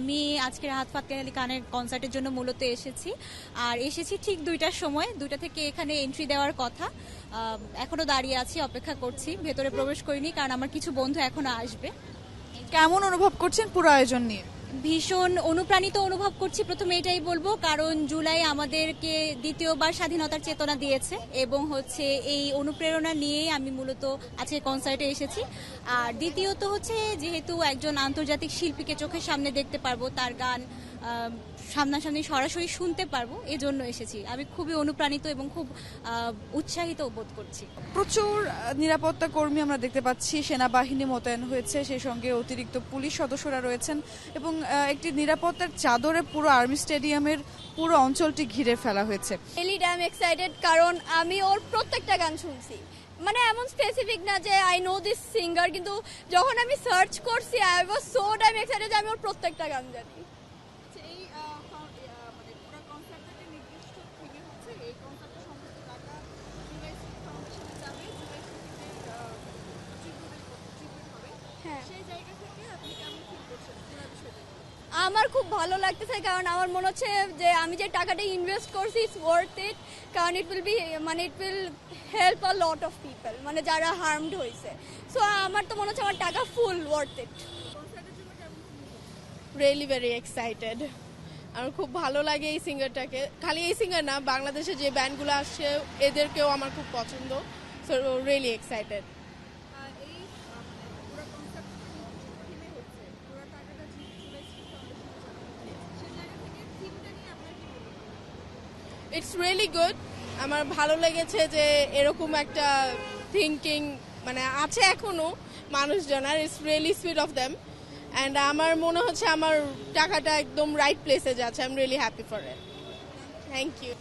আমি আজকে রাহাত ফাতকে আলী খানের কনসার্টের জন্য মূলত এসেছি। আর এসেছি ঠিক দুইটার সময়, দুইটা থেকে এখানে এন্ট্রি দেওয়ার কথা। এখনও এখনও দাঁড়িয়ে আছি, অপেক্ষা করছি, ভেতরে প্রবেশ করিনি, কারণ আমার কিছু বন্ধু এখনও আসবে। কেমন অনুভব করছেন পুরো আয়োজন নিয়ে? ভীষণ অনুপ্রাণিত অনুভব করছি, প্রথমে এটাই বলব, কারণ জুলাই আমাদেরকে দ্বিতীয়বার স্বাধীনতার চেতনা দিয়েছে এবং হচ্ছে এই অনুপ্রেরণা নিয়েই আমি মূলত আজকে কনসার্টে এসেছি। আর দ্বিতীয়ত হচ্ছে, যেহেতু একজন আন্তর্জাতিক শিল্পীকে চোখের সামনে দেখতে পারব, তার গান সামনাসামনি সরাসরি শুনতে পারব এজন্য এসেছি। আমি খুবই অনুপ্রাণিত এবং খুব উৎসাহিত বোধ করছি। প্রচুর নিরাপত্তা কর্মী আমরা দেখতে পাচ্ছি। সেনাবাহিনী মোতায়েন হয়েছে সেই সঙ্গে অতিরিক্ত পুলিশ সদস্যরা রয়েছেন এবং একটি নিরাপত্তার চাদরে পুরো আর্মি স্টেডিয়ামের পুরো অঞ্চলটি ঘিরে ফেলা হয়েছে। ড্যাম এক্সাইটেড কারণ আমি ওর প্রত্যেকটা গান শুনছি। মানে এমন স্পেসিফিক না যে আই নো দিস সিঙ্গার কিন্তু যখন আমি সার্চ করছি I was so damn excited যে আমি ওর প্রত্যেকটা গান জানি। হ্যাঁ। আমার খুব ভালো লাগতেছে কারণ আমার মনে হচ্ছে যে আমি যে টাকাটা ইনভেস্ট করছি ইটস ওয়ার্থ ইট কারণ ইট উইল বি মানে it will help a lot of people মানে যারা হার্মড হয়েছে। সো আমার তো মনে হচ্ছে আমার টাকা full worth it really very excited আমার খুব ভালো লাগে এই সিঙ্গারটাকে। খালি এই সিঙ্গার না বাংলাদেশে যে ব্যান্ডগুলো আসছে এদেরকেও আমার খুব পছন্দ। So really excited it's really good আমার ভালো লেগেছে যে এরকম একটা থিঙ্কিং মানে আছে এখনও মানুষজন আর it's really sweet of them and আমার মনে হচ্ছে আমার টাকাটা একদম রাইট প্লেসে যাচ্ছে। I am really happy for it thank you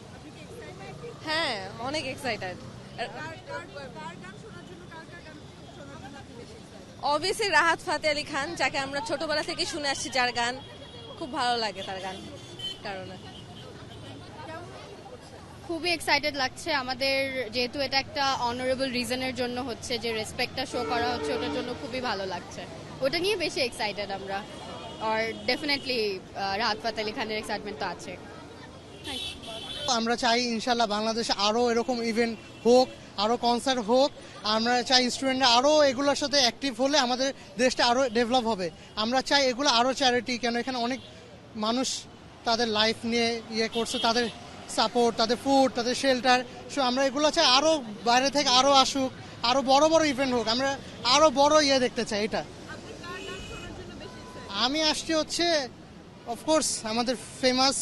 হ্যাঁ অনেক এক্সাইটেড অবভিয়াসলি রাহাত ফাতে আলী খান, যাকে আমরা ছোটবেলা থেকে শুনে আসছি যার গান, খুব ভালো লাগে তার গান, কারণে। খুবই এক্সাইটেড লাগছে। আমাদের যেহেতু এটা একটা অনারেবল রিজনের জন্য হচ্ছে যে রেসপেক্টটা শো করা হচ্ছে, ওটার জন্য খুবই ভালো লাগছে। ওটা নিয়ে বেশি এক্সাইটেড আমরা। আর ডেফিনেটলি রাহাত ফাত আলী খানের এক্সাইটমেন্ট তো আছে। আমরা চাই ইনশাল্লাহ বাংলাদেশে আরও এরকম ইভেন্ট হোক, আরও কনসার্ট হোক। আমরা চাই স্টুডেন্টরা আরও এগুলোর সাথে অ্যাক্টিভ হলে আমাদের দেশটা আরও ডেভেলপ হবে। আমরা চাই এগুলো আরও চ্যারিটি কেন এখানে অনেক মানুষ তাদের লাইফ নিয়ে ইয়ে করছে, তাদের সাপোর্ট তাদের ফুড তাদের শেল্টার সো আমরা এগুলো চাই আরও বাইরে থেকে আরও আসুক আরও বড় বড় ইভেন্ট হোক, আমরা আরও বড় ইয়ে দেখতে চাই এটা। আমি আসছি হচ্ছে অফকোর্স আমাদের ফেমাস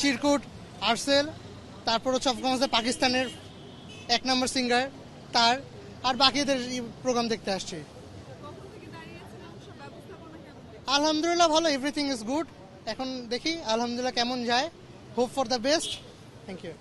চিরকুট, আর্সেল, তারপর হচ্ছে অফকোর্স পাকিস্তানের এক নম্বর সিঙ্গার তার, আর বাকিদের প্রোগ্রাম দেখতে আসছি। আলহামদুলিল্লাহ ভালো এভরিথিং ইজ গুড এখন দেখি, আলহামদুলিল্লাহ কেমন যায়। Hope for the best thank you